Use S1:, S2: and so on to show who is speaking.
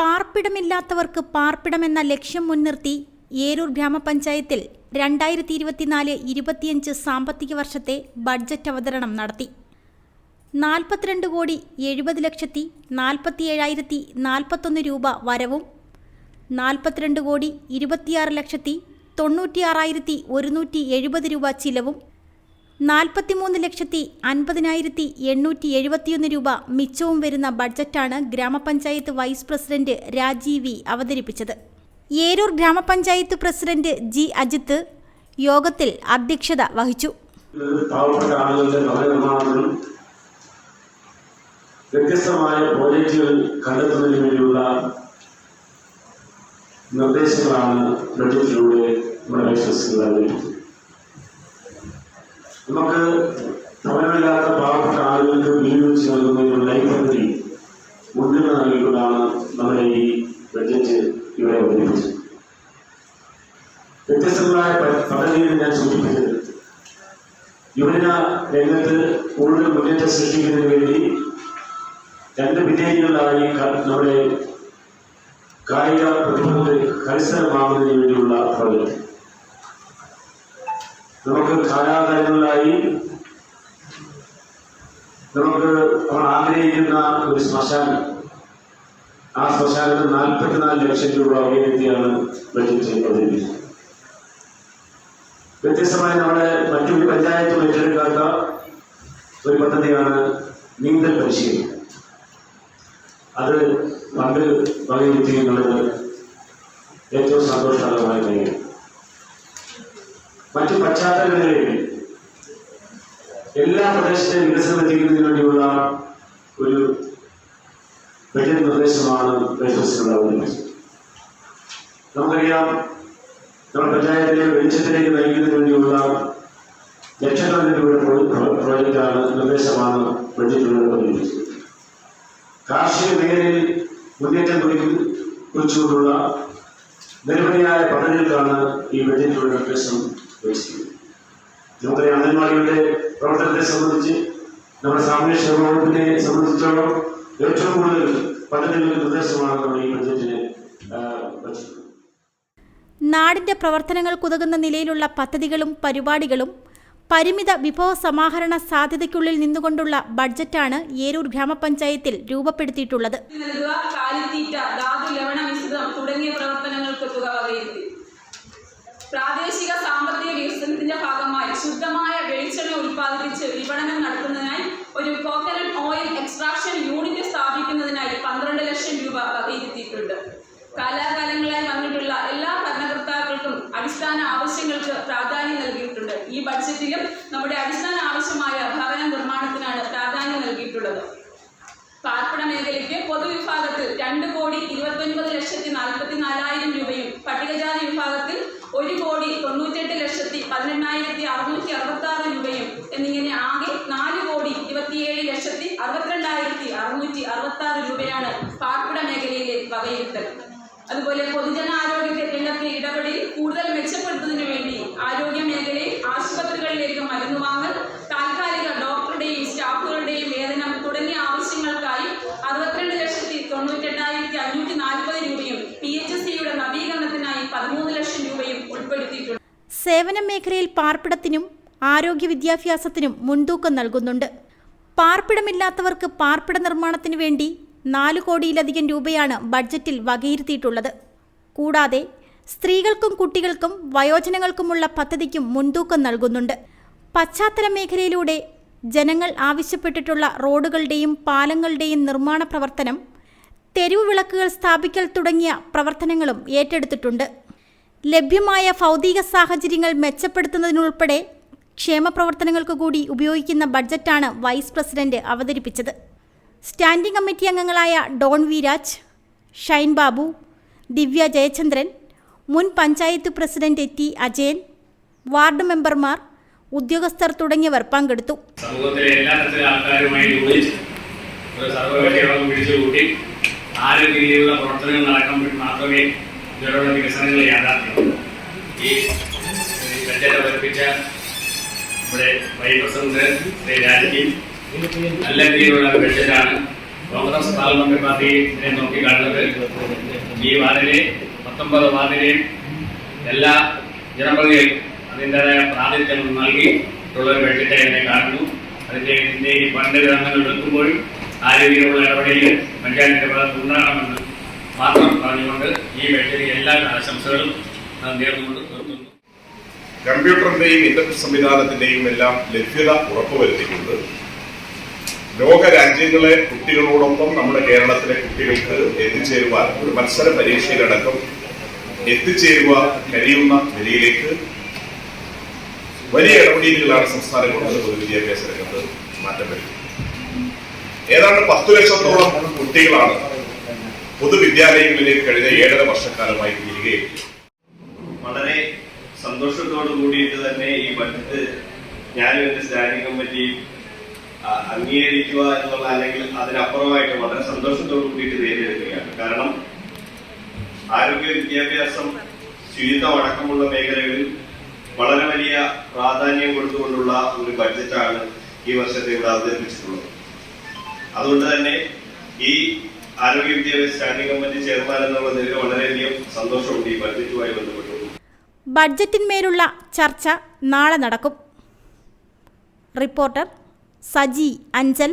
S1: പാർപ്പിടമില്ലാത്തവർക്ക് പാർപ്പിടമെന്ന ലക്ഷ്യം മുൻനിർത്തി ഏരൂർ ഗ്രാമപഞ്ചായത്തിൽ രണ്ടായിരത്തി ഇരുപത്തിനാല് ഇരുപത്തിയഞ്ച് സാമ്പത്തിക വർഷത്തെ ബഡ്ജറ്റ് അവതരണം നടത്തി. നാൽപ്പത്തിരണ്ട് കോടി എഴുപത് ലക്ഷത്തി നാൽപ്പത്തി ഏഴായിരത്തി നാൽപ്പത്തൊന്ന് രൂപ വരവും നാൽപ്പത്തിരണ്ട് കോടി ഇരുപത്തിയാറ് ലക്ഷത്തി തൊണ്ണൂറ്റിയാറായിരത്തി ഒരുന്നൂറ്റി എഴുപത് രൂപ ചിലവും നാൽപ്പത്തിമൂന്ന് ലക്ഷത്തി അൻപതിനായിരത്തി എണ്ണൂറ്റി എഴുപത്തിയൊന്ന് രൂപ മിച്ചവും വരുന്ന ബഡ്ജറ്റാണ് ഗ്രാമപഞ്ചായത്ത് വൈസ് പ്രസിഡന്റ് രാജീവ് വി അവതരിപ്പിച്ചത്. ഏരൂർ ഗ്രാമപഞ്ചായത്ത് പ്രസിഡന്റ് ജി അജിത്ത് യോഗത്തിൽ അധ്യക്ഷത വഹിച്ചു.
S2: വ്യത്യസ്തമായ പ്രോജക്റ്റുകൾ കണ്ടെത്തുന്നതിന് വേണ്ടിയുള്ള നിർദ്ദേശങ്ങളാണ് ബഡ്ജറ്റിലൂടെ നമ്മുടെ വിശ്വസിക്കുന്നത് നമുക്ക് ഭവനമില്ലാത്ത പാവപ്പെട്ട ആളുകൾക്ക് വീട് വെച്ച് നൽകുന്നതിനുള്ള പദ്ധതി മുൻഗണന നൽകിക്കൊണ്ടാണ് നമ്മുടെ ഈ ബജറ്റ് ഇവരെ അവതരിപ്പിച്ചത്. വ്യത്യസ്തങ്ങളായ പദ്ധതികൾ ഞാൻ സൂചിപ്പിച്ചത് യുവജന രംഗത്ത് കൂടുതൽ മുന്നേറ്റം സൃഷ്ടിക്കുന്നതിന് വേണ്ടി രണ്ട് ക- നമ്മുടെ കായിക പ്രതിഭകൾ കരസ്ഥലമാകുന്നതിന് വേണ്ടിയുള്ള പ്രവർത്തനം. നമുക്ക് കാലാകാലങ്ങളിലായി നമുക്ക് നമ്മൾ ആഗ്രഹിക്കുന്ന ഒരു ശ്മശാനം. ആ ശ്മശാനത്തിന് നാൽപ്പത്തിനാല് ലക്ഷം രൂപ ഉയർത്തിയാണ് ബജറ്റ് അവതരിപ്പിച്ചത്. വ്യത്യസ്തമായി നമ്മുടെ മറ്റു പഞ്ചായത്ത് ഏറ്റെടുക്കാത്ത ഒരു പദ്ധതിയാണ് നീന്തൽ പരിശീലനം. അത് പണ്ട് വകയിരുത്തി എന്നുള്ളത് ഏറ്റവും സന്തോഷകരമായ കാര്യം മറ്റു പശ്ചാത്തലങ്ങളിൽ എല്ലാ പ്രദേശത്തെയും വികസനം എത്തിക്കുന്നതിന് വേണ്ടിയുള്ള ഒരു വലിയ നിർദ്ദേശമാണ് നമുക്കറിയാം നമ്മുടെ പഞ്ചായത്തിലെ വെളിച്ചത്തിലേക്ക് നയിക്കുന്നതിന് വേണ്ടിയുള്ള ലക്ഷക്കണക്കിന് രൂപയുടെ പ്രോ- പ്രോ- പ്രോജക്റ്റാണ് നിർദ്ദേശമാണ് ബഡ്ജറ്റിലൂടെ കാർഷിക മേഖലയിൽ മുന്നേറ്റം കുറിച്ചുകൊണ്ടുള്ള നിരവധിയായ പദ്ധതികൾക്കാണ് ഈ ബഡ്ജറ്റിലൂടെ നിർദ്ദേശം വഹിച്ചിരിക്കുന്നത് നമുക്കറിയാം പ്രവർത്തനത്തെ സംബന്ധിച്ച് നമ്മുടെ സാമൂഹ്യ വകുപ്പിനെ സംബന്ധിച്ചിടത്തോളം ഏറ്റവും കൂടുതൽ പദ്ധതികളുടെ നിർദ്ദേശമാണ് നമ്മുടെ ഈ ബഡ്ജറ്റിന് നാടിന്റെ പ്രവർത്തനങ്ങൾ
S1: നാടിന്റെ പ്രവർത്തനങ്ങൾക്കുതകുന്ന നിലയിലുള്ള പദ്ധതികളും പരിപാടികളും പരിമിത വിഭവ സമാഹരണ സാധ്യതയ്ക്കുള്ളിൽ നിന്നുകൊണ്ടുള്ള ബഡ്ജറ്റാണ് ഏരൂർ ഗ്രാമപഞ്ചായത്തിൽ രൂപപ്പെടുത്തിയിട്ടുള്ളത്.
S3: പ്രാദേശിക വികസനത്തിന്റെ ഭാഗമായി ശുദ്ധമായ വെളിച്ചെണ്ണ ഉൽപ്പാദിപ്പിച്ച് വിപണനം നടത്തുന്നതിനായി ഒരു കോക്കനട്ട് ഓയിൽ എക്സ്ട്രാക്ഷൻ യൂണിറ്റ് സ്ഥാപിക്കുന്നതിനായി പന്ത്രണ്ട് ലക്ഷം രൂപ വകയിരുത്തിയിട്ടുണ്ട് കാലാകാലങ്ങളായി വന്നിട്ടുള്ള എല്ലാ ഭരണകർത്താക്കൾക്കും അടിസ്ഥാന ആവശ്യങ്ങൾക്ക് പ്രാധാന്യം നൽകിയിട്ടുണ്ട്. ഈ ബഡ്ജറ്റിലും നമ്മുടെ അടിസ്ഥാന ആവശ്യമായ ഭവന നിർമ്മാണത്തിനാണ് പ്രാധാന്യം നൽകിയിട്ടുള്ളത്. പാർപ്പിട മേഖലയ്ക്ക് പൊതുവിഭാഗത്തിൽ രണ്ട് കോടി ഇരുപത്തൊൻപത് ലക്ഷത്തി നാൽപ്പത്തി നാലായിരം രൂപയും പട്ടികജാതി വിഭാഗത്തിൽ ഒരു കോടി തൊണ്ണൂറ്റെട്ട് ലക്ഷത്തി പതിനെണ്ണായിരത്തി അറുന്നൂറ്റി അറുപത്തി ആറ് രൂപയും എന്നിങ്ങനെ ആകെ നാല് കോടി ഇരുപത്തിയേഴ് ലക്ഷത്തി അറുപത്തിരണ്ടായിരത്തി അറുന്നൂറ്റി അറുപത്തി ആറ് രൂപയാണ് പാർപ്പിട മേഖലയിലെ വകയിരുത്തൽ അതുപോലെ പൊതുജനാരോഗ്യ രംഗത്തെ ഇടപെടൽ കൂടുതൽ മെച്ചപ്പെടുത്തുന്നതിന് വേണ്ടി ആരോഗ്യ മേഖലയിൽ ആശുപത്രികളിലേക്ക് മരുന്ന് വാങ്ങൽ താൽക്കാലിക ഡോക്ടറുടെയും സ്റ്റാഫുകളുടെയും വേതനം തുടങ്ങിയ ആവശ്യങ്ങൾക്കായി അറുപത്തിരണ്ട് ലക്ഷത്തി തൊണ്ണൂറ്റെട്ടായിരത്തി അഞ്ഞൂറ്റി നാൽപ്പത് രൂപയും പി എച്ച് സിയുടെ നവീകരണത്തിനായി പതിമൂന്ന് ലക്ഷം രൂപയും ഉൾപ്പെടുത്തിയിട്ടുണ്ട്.
S1: സേവന മേഖലയിൽ പാർപ്പിടത്തിനും ആരോഗ്യ വിദ്യാഭ്യാസത്തിനും മുൻതൂക്കം നൽകുന്നുണ്ട്. പാർപ്പിടമില്ലാത്തവർക്ക് പാർപ്പിട നിർമ്മാണത്തിന് വേണ്ടി നാല് കോടിയിലധികം രൂപയാണ് ബഡ്ജറ്റിൽ വകയിരുത്തിയിട്ടുള്ളത്. കൂടാതെ സ്ത്രീകൾക്കും കുട്ടികൾക്കും വയോജനങ്ങൾക്കുമുള്ള പദ്ധതിക്കും മുൻതൂക്കം നൽകുന്നുണ്ട്. പശ്ചാത്തല മേഖലയിലൂടെ ജനങ്ങൾ ആവശ്യപ്പെട്ടിട്ടുള്ള റോഡുകളുടെയും പാലങ്ങളുടെയും നിർമ്മാണ പ്രവർത്തനം തെരുവ് വിളക്കുകൾ സ്ഥാപിക്കൽ തുടങ്ങിയ പ്രവർത്തനങ്ങളും ഏറ്റെടുത്തിട്ടുണ്ട്. ലഭ്യമായ ഭൗതിക സാഹചര്യങ്ങൾ മെച്ചപ്പെടുത്തുന്നതിനുൾപ്പെടെ ക്ഷേമ പ്രവർത്തനങ്ങൾക്ക് കൂടി ഉപയോഗിക്കുന്ന ബഡ്ജറ്റാണ് വൈസ് പ്രസിഡന്റ് അവതരിപ്പിച്ചത്. സ്റ്റാൻഡിംഗ് കമ്മിറ്റി അംഗങ്ങളായ ഡോൺ വി രാജ് ഷൈൻ ബാബു ദിവ്യ ജയചന്ദ്രൻ മുൻ panchayat president T Ajayan ward മെമ്പർമാർ ഉദ്യോഗസ്ഥർ തുടങ്ങിയവർ പങ്കെടുത്തു.
S4: സമൂഹത്തിലെ എല്ലാ ഒരു പ്രവർത്തനങ്ങൾ ഈ ബഡ്ജറ്റ് അവതരിപ്പിച്ച നമ്മുടെ വൈ പ്രസിഡന്റ് ശ്രീ രാജി നല്ല രീതിയിലുള്ള ബഡ്ജറ്റാണ് കോൺഗ്രസ് പാർലമെന്റ് പാർട്ടിയെ നോക്കിക്കാണുന്നത് ഈ വാർഡിലെ പത്തൊമ്പത് വാർഡിലെയും എല്ലാ ജനപ്രതിനിധികളും അതിന്റെതായ പ്രാതിനിധ്യം നൽകിയിട്ടുള്ള ഒരു ബഡ്ജറ്റ് ഇതിനെ കാണുന്നു. അതിന്റെ ഇതിന്റെ ഈ ഫണ്ട് എടുക്കുമ്പോഴും ആ രീതിയിലുള്ള ഇടപെടലിൽ ഭാഗത്ത് ഉണ്ടാകണമെന്ന് മാത്രം പറഞ്ഞുകൊണ്ട് ഈ ബഡ്ജറ്റിൽ എല്ലാ ആശംസകളും നേർന്നുകൊണ്ട് നിർത്തുന്നു.
S5: കമ്പ്യൂട്ടറിന്റെയും ഇന്റർനെറ്റ് സംവിധാനത്തിന്റെയും എല്ലാം ലഭ്യത ഉറപ്പുവരുത്തിക്കൊണ്ട് ലോക രാജ്യങ്ങളെ കുട്ടികളോടൊപ്പം നമ്മുടെ കേരളത്തിലെ കുട്ടികൾക്ക് എത്തിച്ചേരുവാൻ ഒരു മത്സര പരീക്ഷയിലടക്കം എത്തിച്ചേരുക കഴിയുന്ന നിലയിലേക്ക് വലിയ ഇടപെടലുകളാണ് സംസ്ഥാന ഗവൺമെന്റ് പൊതുവിദ്യാഭ്യാസ രംഗത്ത് മാറ്റം വരുന്നത് ഏതാണ്ട് പത്തു ലക്ഷത്തോളം കുട്ടികളാണ് പൊതുവിദ്യാലയങ്ങളിലേക്ക് കഴിഞ്ഞ ഏഴര വർഷക്കാലമായി തിരികെ
S6: വളരെ സന്തോഷത്തോടു കൂടിയിട്ട് തന്നെ ഈ ബഡ്ജറ്റ് ഞാനും എന്റെ സ്റ്റാൻഡിംഗ് കമ്മിറ്റി ആ, അംഗീകരിക്കുക എന്നുള്ള അല്ലെങ്കിൽ അതിനപ്പുറമായിട്ട് വളരെ സന്തോഷത്തോട് കൂടിയിട്ട് നേരിടുകയാണ് കാരണം ആരോഗ്യ വിദ്യാഭ്യാസം ശുചിത്വം അടക്കമുള്ള മേഖലകളിൽ വളരെ വലിയ പ്രാധാന്യം കൊടുത്തുകൊണ്ടുള്ള ഒരു ബഡ്ജറ്റാണ് ഈ വർഷത്തെ ഇവിടെ അവതരിപ്പിച്ചിട്ടുള്ളത്. അതുകൊണ്ട് തന്നെ ഈ ആരോഗ്യ വിദ്യാഭ്യാസ സ്റ്റാൻഡിംഗ് കമ്മിറ്റി ചെയർമാൻ എന്നുള്ള നിലയിൽ വളരെയധികം സന്തോഷമുണ്ട് ഈ ബഡ്ജറ്റുമായി ബന്ധപ്പെട്ട്.
S1: ബഡ്ജറ്റിന്മേലുള്ള ചർച്ച നാളെ നടക്കും. റിപ്പോർട്ടർ സജി അഞ്ചൽ